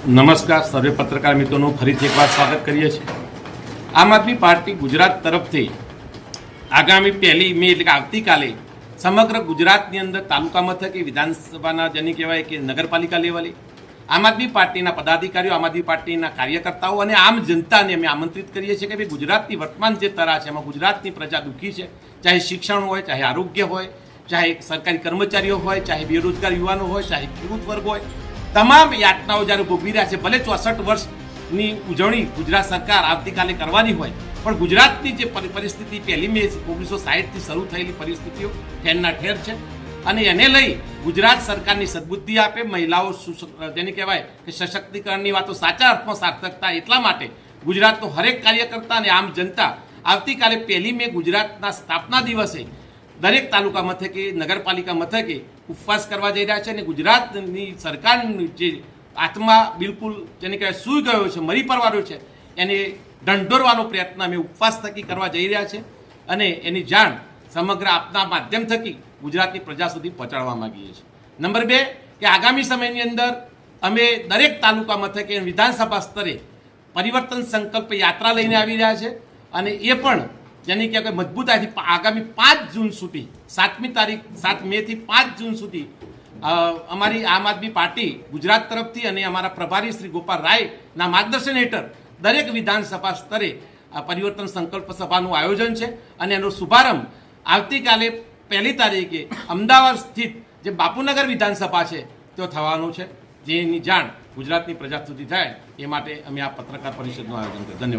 નમસ્કાર, સર્વે પત્રકાર મિત્રોનું ફરીથી એકવાર સ્વાગત કરીએ છીએ. આમ આદમી પાર્ટી ગુજરાત તરફથી આગામી પહેલી મે, એટલે કે આવતીકાલે સમગ્ર ગુજરાતની અંદર તાલુકા મથકે વિધાનસભાના જેની કહેવાય કે નગરપાલિકા લેવલે આમ આદમી પાર્ટીના પદાધિકારીઓ, આમ આદમી પાર્ટીના કાર્યકર્તાઓ અને આમ જનતાને અમે આમંત્રિત કરીએ છીએ કે ભાઈ ગુજરાતની વર્તમાન જે તરા છે, એમાં ગુજરાતની પ્રજા દુઃખી છે. ચાહે શિક્ષણ હોય, ચાહે આરોગ્ય હોય, ચાહે સરકારી કર્મચારીઓ હોય, ચાહે બેરોજગાર યુવાનો હોય, ચાહે ખેડૂત વર્ગ હોય તમામ યાતનાઓ જ્યારે ભોગવી રહ્યા છે, ભલે ચોસઠ વર્ષની ઉજવણી ગુજરાત સરકાર આવતીકાલે કરવાની હોય, પણ ગુજરાતની જે પરી- પરિસ્થિતિ પહેલી મે ઓગણીસો સાહીઠથી શરૂ થયેલી પરિસ્થિતિઓ ઠેરના ઠેર છે. અને એને લઈ ગુજરાત સરકારની સદબુદ્ધિ આપે, મહિલાઓ જેને કહેવાય કે સશક્તિકરણની વાતો સાચા અર્થમાં સાર્થકતા એટલા માટે ગુજરાતનો હરેક કાર્યકર્તા અને આમ જનતા આવતીકાલે પહેલી મે ગુજરાતના સ્થાપના દિવસે દરેક તાલુકા મથકે, નગરપાલિકા મથકે ઉપવાસ કરવા જઈ રહ્યા છે અને ગુજરાતની સરકારની જે આત્મા બિલકુલ જેને કહેવાય સૂઈ ગયો છે, મરી પરવાનો છે, એને ઢંઢોરવાનો પ્રયત્ન અમે ઉપવાસ થકી કરવા જઈ રહ્યા છે અને એની જાણ સમગ્ર આપના માધ્યમ થકી ગુજરાતની પ્રજા સુધી પહોંચાડવા માંગીએ છીએ. નંબર બે, કે આગામી સમયની અંદર અમે દરેક તાલુકા મથકે વિધાનસભા સ્તરે પરિવર્તન સંકલ્પ યાત્રા લઈને આવી રહ્યા છે અને એ પણ જેની કે મજબૂતાઈથી આગામી પાંચ જૂન સુધી, સાતમી તારીખ, સાત મે થી પાંચ જૂન સુધી અમારી આમ આદમી પાર્ટી ગુજરાત તરફથી અને અમારા પ્રભારી શ્રી ગોપાલ રાયના માર્ગદર્શન હેઠળ દરેક વિધાનસભા સ્તરે પરિવર્તન સંકલ્પ સભાનું આયોજન છે અને એનો શુભારંભ આવતીકાલે પહેલી તારીખે અમદાવાદ સ્થિત જે બાપુનગર વિધાનસભા છે તે થવાનું છે. જેની જાણ ગુજરાતની પ્રજા સુધી થાય, એ માટે અમે આ પત્રકાર પરિષદનું આયોજન કર્યું ધન્યવાદ.